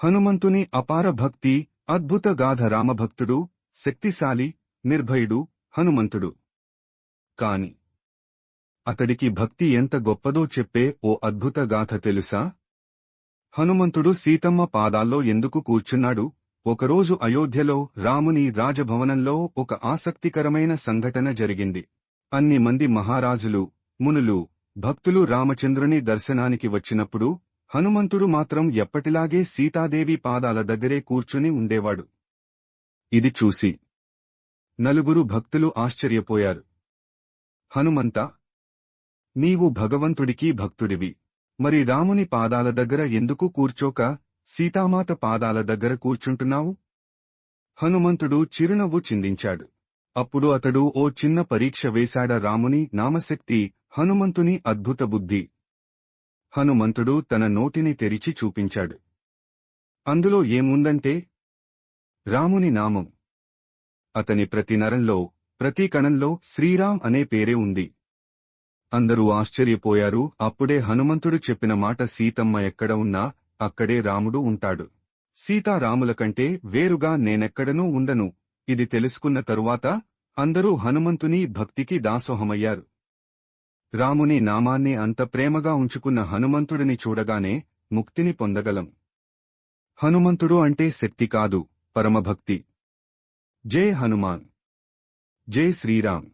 హనుమంతుని అపార భక్తి అద్భుత గాథ రామభక్తుడు శక్తిశాలి నిర్భయుడు హనుమంతుడు. కాని అతడికి భక్తి ఎంత గొప్పదో చెప్పే ఓ అద్భుత గాథ తెలుసా? హనుమంతుడు సీతమ్మ పాదాల్లో ఎందుకు కూర్చున్నాడు? ఒకరోజు అయోధ్యలో రాముని రాజభవనంలో ఒక ఆసక్తికరమైన సంఘటన జరిగింది. అన్ని మంది మహారాజులు మునులు భక్తులు రామచంద్రుని దర్శనానికి వచ్చినప్పుడు హనుమంతుడు మాత్రం ఎప్పటిలాగే సీతాదేవి పాదాల దగ్గరే కూర్చుని ఉండేవాడు. ఇది చూసి నలుగురు భక్తులు ఆశ్చర్యపోయారు. హనుమంత నీవు భగవంతుడికి భక్తుడివి. మరి రాముని పాదాల దగ్గర ఎందుకు కూర్చోక సీతామాత పాదాల దగ్గర కూర్చుంటున్నావు? హనుమంతుడు చిరునవ్వు చిందించాడు. అప్పుడు అతడు ఓ చిన్న పరీక్ష వేశాడ రాముని నామశక్తి హనుమంతుని అద్భుత బుద్ధి. హనుమంతుడు తన నోటిని తెరిచి చూపించాడు. అందులో ఏముందంటే రాముని నామం. అతని ప్రతి నరంలో ప్రతి కణంలో శ్రీరామ్ అనే పేరే ఉంది. అందరూ ఆశ్చర్యపోయారు. అప్పుడే హనుమంతుడు చెప్పిన మాట సీతమ్మ ఎక్కడ ఉన్నా అక్కడే రాముడు ఉంటాడు. సీతారాముల కంటే వేరుగా నేనెక్కడనూ ఉండను. ఇది తెలుసుకున్న తరువాత అందరూ హనుమంతుని భక్తికి దాసోహమయ్యారు. రాముని నామాన్ని అంత ప్రేమగా ఉంచుకున్న హనుమంతుడిని చూడగానే ముక్తిని పొందగలం. హనుమంతుడు అంటే శక్తి కాదు పరమభక్తి. జై హనుమాన్. జై శ్రీరామ్.